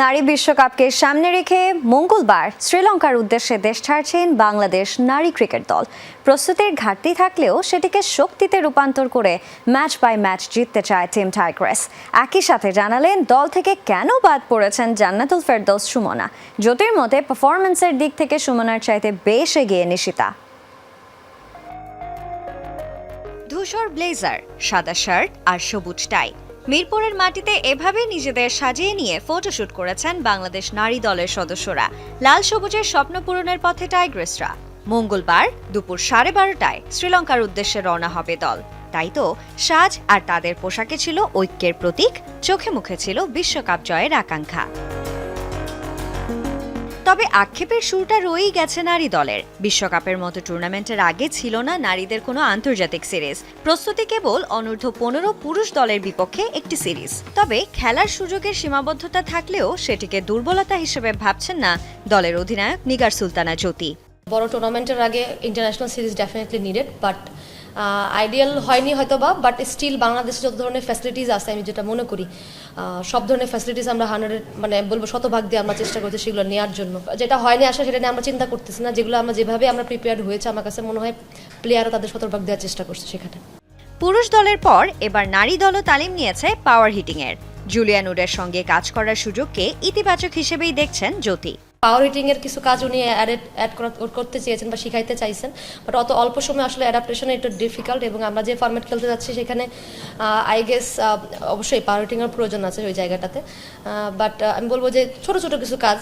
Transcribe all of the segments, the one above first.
নারী বিশ্বকাপকে সামনে রেখে মঙ্গলবার শ্রীলঙ্কার উদ্দেশ্যে দেশ ছাড়ছেন বাংলাদেশ নারী ক্রিকেট দল। প্রস্তুতির ঘাটতি থাকলেও সেটিকে শক্তিতে রূপান্তর করে ম্যাচ বাই ম্যাচ জিততে চায় টিম টাইগ্রেস। একই সাথে জানালেন, দল থেকে কেন বাদ পড়েছেন জান্নাতুল ফেরদৌস সুমনা? জ্যোতির মতে পারফরমেন্সের দিক থেকে সুমনার চাইতে বেশ এগিয়ে নিশিতা। ধূসর ব্লেজার সাদা শার্ট আর সবুজ টাই মিরপুরের মাটিতে এভাবে নিজেদের সাজিয়ে নিয়ে ফটোশুট করেছেন বাংলাদেশ নারী দলের সদস্যরা। লাল সবুজের স্বপ্ন পূরণের পথে টাইগ্রেসরা। মঙ্গলবার দুপুর সাড়ে বারোটায় শ্রীলঙ্কার উদ্দেশ্যে রওনা হবে দল। তাই তো সাজ আর তাদের পোশাকে ছিল ঐক্যের প্রতীক, চোখে মুখে ছিল বিশ্বকাপ জয়ের আকাঙ্ক্ষা। তবে আক্ষেপের সুরটা রয়েই গেছে নারী দলের। বিশ্বকাপের মতো টুর্নামেন্টের আগে ছিল না নারীদের কোনো আন্তর্জাতিক সিরিজ। প্রস্তুতি কেবল অনূর্ধ্ব পনেরো পুরুষ দলের বিপক্ষে একটি সিরিজ। তবে খেলার সুযোগের সীমাবদ্ধতা থাকলেও সেটিকে দুর্বলতা হিসেবে ভাবছেন না দলের অধিনায়ক নিগার সুলতানা জ্যোতি। বড় টুর্নামেন্টের আগে international series definitely needed but ideal হয়নি হয়তো বা বাট স্টিল বাংলাদেশে যত ধরনের ফ্যাসিলিটিস আছে, আমি যেটা মনে করি সব ধরনের ফ্যাসিলিটিস আমরা হান্ড্রেড মানে বলব শতভাগ দিয়ে আমরা চেষ্টা করছি সেগুলো নেওয়ার জন্য। যেটা হয়নি আসা সেটা নিয়ে আমরা চিন্তা করতেছি না, যেগুলো আমরা যেভাবে আমরা প্রিপেয়ার হয়েছে, আমার কাছে মনে হয় প্লেয়ারও তাদের শতভাগ দেওয়ার চেষ্টা করছে সেখানে। পুরুষ দলের পর এবার নারী দলও তালিম নিয়েছে পাওয়ার হিটিং এর জুলিয়ান উডের সঙ্গে কাজ করার সুযোগকে ইতিবাচক হিসেবেই দেখছেন জ্যোতি। পাওয়ার হিটিং এর কিছু কাজ উনি অ্যাড করতে চেয়েছেন বা শিখাইতে চাইছেন বাট অত অল্প সময় আসলে অ্যাডাপ্টেশন একটু ডিফিকাল্ট এবং আমরা যে ফরম্যাট খেলতে যাচ্ছি সেখানে আই গেস অবশ্যই পাওয়ার হিটিং এর প্রয়োজন আছে ওই জায়গাটাতে। বাট আমি বলব যে ছোট ছোট কিছু কাজ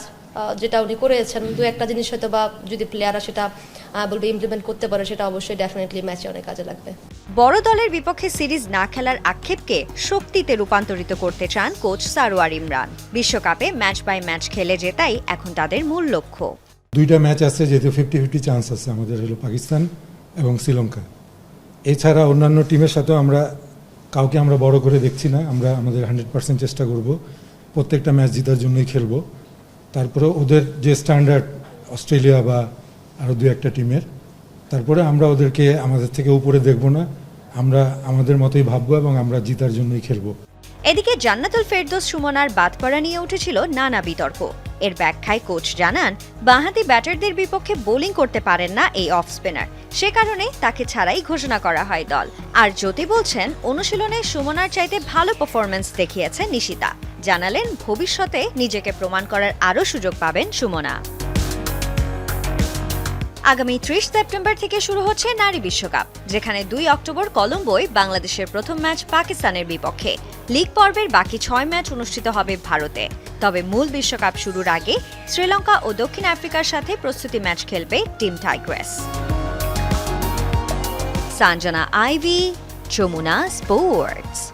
যেটা উনি করেছেন দু একটা জিনিস হয়তো বা যদি প্লেয়াররা সেটা বলবে ইমপ্লিমেন্ট করতে পারে সেটা অবশ্যই ডেফিনেটলি ম্যাচে অনেক কাজে লাগবে। বড় দলের বিপক্ষে সিরিজ না খেলার আক্ষেপকে শক্তিতে রূপান্তরিত করতে চান কোচ সারোয়ার ইমরান। বিশ্বকাপে ম্যাচ বাই ম্যাচ খেলে জেতাই এখন তাদের মূল লক্ষ্য। দুইটা ম্যাচ আছে যেহেতু ফিফটি ফিফটি চান্স আছে আমাদের হলো পাকিস্তান এবং শ্রীলঙ্কা। এছাড়া অন্যান্য টিমের সাথেও আমরা কাউকে আমরা বড় করে দেখছি না আমরা আমাদের হান্ড্রেড পার্সেন্ট চেষ্টা করব প্রত্যেকটা ম্যাচ জেতার জন্যই খেলব। তারপরে ওদের যে স্ট্যান্ডার্ড অস্ট্রেলিয়া বা আরও দু একটা টিমের তারপরে আমরা ওদেরকে আমাদের থেকে উপরে দেখব না, আমরা আমাদের মতোই ভাববো এবং আমরা জিতার জন্যই খেলব। এদিকে জান্নাতুল ফেরদোস সুমনার বাদ পড়া নিয়ে উঠেছিল নানা বিতর্ক। এর ব্যাখ্যায় কোচ জানান, বাঁহাতি ব্যাটারদের বিপক্ষে বোলিং করতে পারেন না এই অফ স্পিনার সে কারণে তাকে ছাড়াই ঘোষণা করা হয় দল। আর জ্যোতি বলছেন, অনুশীলনে সুমনার চাইতে ভালো পারফরমেন্স দেখিয়েছে নিশিতা। জানালেন ভবিষ্যতে নিজেকে প্রমাণ করার আরও সুযোগ পাবেন সুমনা। আগামী ত্রিশ সেপ্টেম্বর থেকে শুরু হচ্ছে নারী বিশ্বকাপ, যেখানে দুই অক্টোবর কলম্বোয় বাংলাদেশের প্রথম ম্যাচ পাকিস্তানের বিপক্ষে। লিগ পর্বের বাকি ছয় ম্যাচ অনুষ্ঠিত হবে ভারতে। তবে মূল বিশ্বকাপ শুরুর আগে শ্রীলঙ্কা ও দক্ষিণ আফ্রিকার সাথে প্রস্তুতি ম্যাচ খেলবে team Tigress. Sanjana Ivy, Jamuna sports.